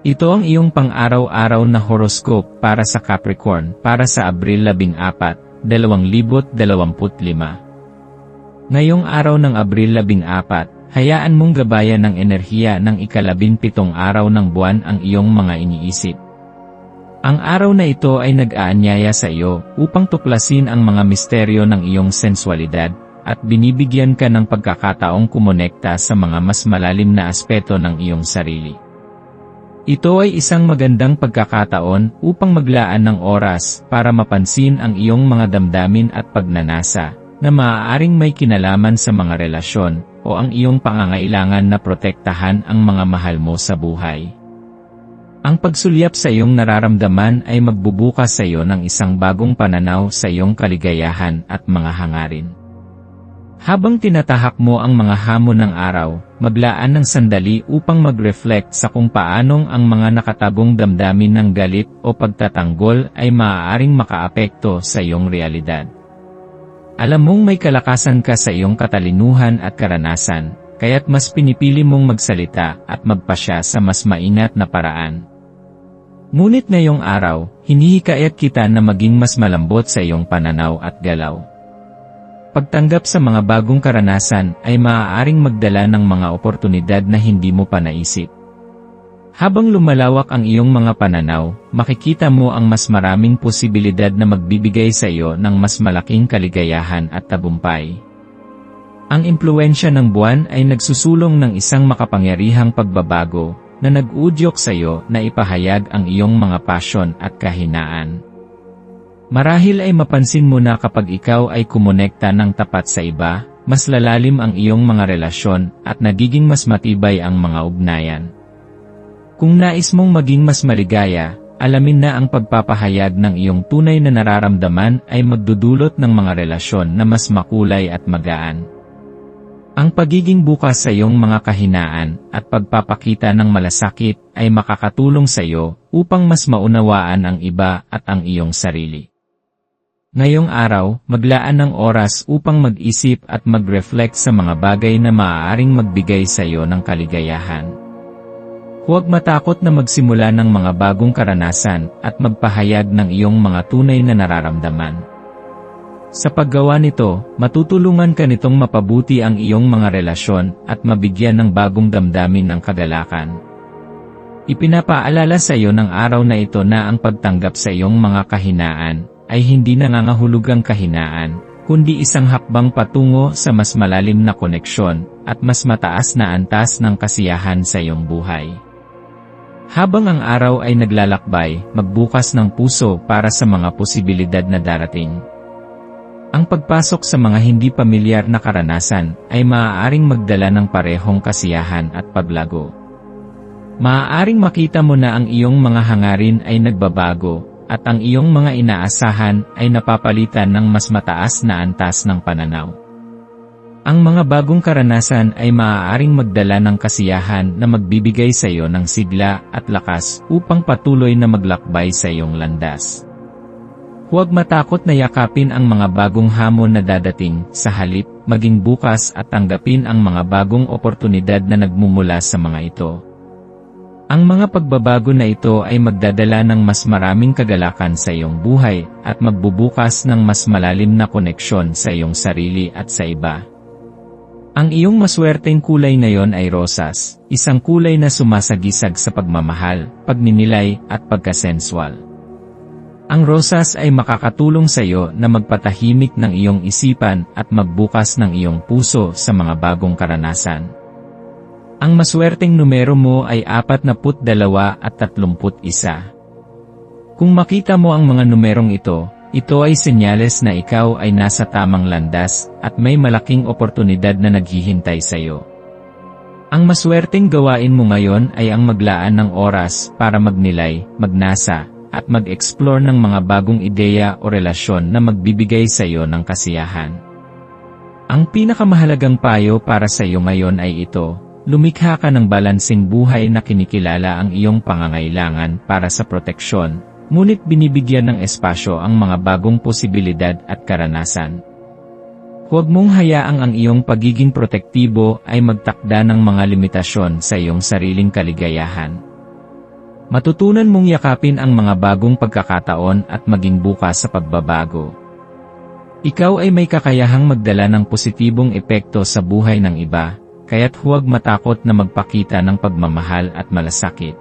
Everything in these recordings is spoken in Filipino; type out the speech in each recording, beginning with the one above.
Ito ang iyong pang-araw-araw na horoscope para sa Capricorn para sa Abril 14, 2025. Ngayong araw ng Abril 14, hayaan mong gabayan ng enerhiya ng ikalabing pitong araw ng buwan ang iyong mga iniisip. Ang araw na ito ay nag-aanyaya sa iyo upang tuklasin ang mga misteryo ng iyong sensualidad at binibigyan ka ng pagkakataong kumonekta sa mga mas malalim na aspeto ng iyong sarili. Ito ay isang magandang pagkakataon upang maglaan ng oras para mapansin ang iyong mga damdamin at pagnanasa na maaaring may kinalaman sa mga relasyon o ang iyong pangangailangan na protektahan ang mga mahal mo sa buhay. Ang pagsulyap sa iyong nararamdaman ay magbubukas sa iyo ng isang bagong pananaw sa iyong kaligayahan at mga hangarin. Habang tinatahak mo ang mga hamon ng araw, maglaan ng sandali upang mag-reflect sa kung paanong ang mga nakatagong damdamin ng galit o pagtatanggol ay maaaring makaapekto sa iyong realidad. Alam mong may kalakasan ka sa iyong katalinuhan at karanasan, kaya't mas pinipili mong magsalita at magpasya sa mas maingat na paraan. Ngunit ngayong araw, hinihikayat kita na maging mas malambot sa iyong pananaw at galaw. Pagtanggap sa mga bagong karanasan ay maaaring magdala ng mga oportunidad na hindi mo pa naisip. Habang lumalawak ang iyong mga pananaw, makikita mo ang mas maraming posibilidad na magbibigay sa iyo ng mas malaking kaligayahan at tabumpay. Ang impluensya ng buwan ay nagsusulong ng isang makapangyarihang pagbabago na nag-udyok sa iyo na ipahayag ang iyong mga pasyon at kahinaan. Marahil ay mapansin mo na kapag ikaw ay kumonekta ng tapat sa iba, mas lalalim ang iyong mga relasyon at nagiging mas matibay ang mga ugnayan. Kung nais mong maging mas maligaya, alamin na ang pagpapahayag ng iyong tunay na nararamdaman ay magdudulot ng mga relasyon na mas makulay at magaan. Ang pagiging bukas sa iyong mga kahinaan at pagpapakita ng malasakit ay makakatulong sa iyo upang mas maunawaan ang iba at ang iyong sarili. Ngayong araw, maglaan ng oras upang mag-isip at mag-reflect sa mga bagay na maaaring magbigay sa iyo ng kaligayahan. Huwag matakot na magsimula ng mga bagong karanasan at magpahayag ng iyong mga tunay na nararamdaman. Sa paggawa nito, matutulungan ka nitong mapabuti ang iyong mga relasyon at mabigyan ng bagong damdamin ng kagalakan. Ipinapaalala sa iyo ng araw na ito na ang pagtanggap sa iyong mga kahinaan, ay hindi nangangahulugang kahinaan, kundi isang hakbang patungo sa mas malalim na koneksyon at mas mataas na antas ng kasiyahan sa iyong buhay. Habang ang araw ay naglalakbay, magbukas ng puso para sa mga posibilidad na darating. Ang pagpasok sa mga hindi pamilyar na karanasan ay maaaring magdala ng parehong kasiyahan at paglago. Maaaring makita mo na ang iyong mga hangarin ay nagbabago at ang iyong mga inaasahan ay napapalitan ng mas mataas na antas ng pananaw. Ang mga bagong karanasan ay maaaring magdala ng kasiyahan na magbibigay sa iyo ng sigla at lakas upang patuloy na maglakbay sa iyong landas. Huwag matakot na yakapin ang mga bagong hamon na dadating, sa halip, maging bukas at tanggapin ang mga bagong oportunidad na nagmumula sa mga ito. Ang mga pagbabago na ito ay magdadala ng mas maraming kagalakan sa iyong buhay at magbubukas ng mas malalim na koneksyon sa iyong sarili at sa iba. Ang iyong maswerteng kulay ngayon ay rosas, isang kulay na sumasagisag sa pagmamahal, pagninilay, at pagkasensual. Ang rosas ay makakatulong sa iyo na magpatahimik ng iyong isipan at magbukas ng iyong puso sa mga bagong karanasan. Ang maswerteng numero mo ay 42 at 31. Kung makita mo ang mga numerong ito, ito ay senyales na ikaw ay nasa tamang landas at may malaking oportunidad na naghihintay sa iyo. Ang maswerteng gawain mo ngayon ay ang maglaan ng oras para magnilay, magnasa, at mag-explore ng mga bagong ideya o relasyon na magbibigay sa iyo ng kasiyahan. Ang pinakamahalagang payo para sa iyo ngayon ay ito, lumikha ka ng balansing buhay na kinikilala ang iyong pangangailangan para sa proteksyon, ngunit binibigyan ng espasyo ang mga bagong posibilidad at karanasan. Huwag mong hayaang ang iyong pagiging protektibo ay magtakda ng mga limitasyon sa iyong sariling kaligayahan. Matutunan mong yakapin ang mga bagong pagkakataon at maging bukas sa pagbabago. Ikaw ay may kakayahang magdala ng positibong epekto sa buhay ng iba, kaya't huwag matakot na magpakita ng pagmamahal at malasakit.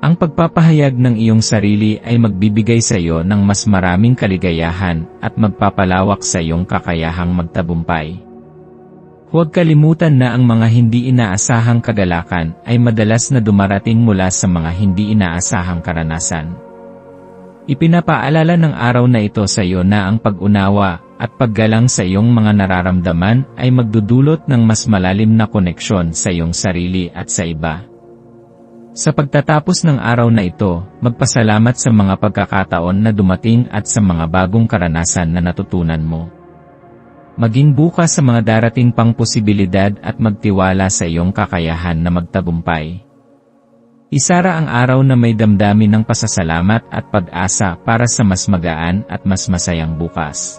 Ang pagpapahayag ng iyong sarili ay magbibigay sa iyo ng mas maraming kaligayahan at magpapalawak sa iyong kakayahang magtabumpay. Huwag kalimutan na ang mga hindi inaasahang kagalakan ay madalas na dumarating mula sa mga hindi inaasahang karanasan. Ipinapaalala ng araw na ito sa iyo na ang pag-unawa at paggalang sa iyong mga nararamdaman ay magdudulot ng mas malalim na koneksyon sa iyong sarili at sa iba. Sa pagtatapos ng araw na ito, magpasalamat sa mga pagkakataon na dumating at sa mga bagong karanasan na natutunan mo. Maging bukas sa mga darating pang posibilidad at magtiwala sa iyong kakayahan na magtagumpay. Isara ang araw na may damdamin ng pasasalamat at pag-asa para sa mas magaan at mas masayang bukas.